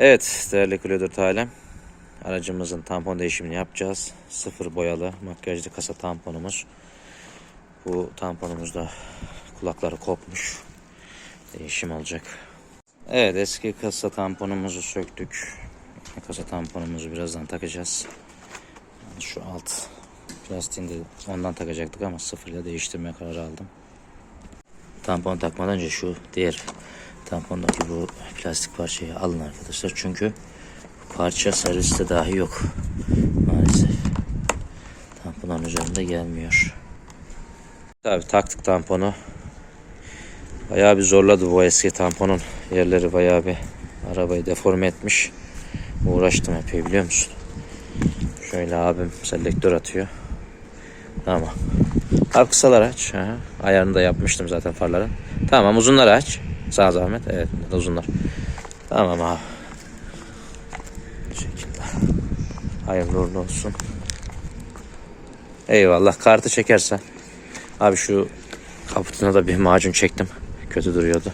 Evet değerli Clio alem. Aracımızın tampon değişimini yapacağız. Sıfır boyalı makyajlı kasa tamponumuz. Bu tamponumuzda kulakları kopmuş. Değişim olacak. Evet eski kasa tamponumuzu söktük. Kasa tamponumuzu birazdan takacağız. Şu alt plastiğini de ondan takacaktık ama sıfırla değiştirme kararı aldım. Tampon takmadan önce şu diğer tampondaki bu plastik parçayı alın arkadaşlar. Çünkü parça serviste dahi yok. Maalesef. Tamponun üzerinde gelmiyor. Tabi taktık tamponu. Bayağı bir zorladı bu eski tamponun yerleri bayağı bir arabayı deforme etmiş. Uğraştım epey biliyor musun? Şöyle abim selektör atıyor. Tamam. Abi kısalar aç. Ha. Ayarını da yapmıştım zaten farların. Tamam uzunları aç. Sağ zahmet. Evet uzunlar. Tamam abi. Bu şekilde. Hayırlı uğurlu olsun. Eyvallah. Kartı çekersen. Abi şu kaputuna da bir macun çektim. Kötü duruyordu.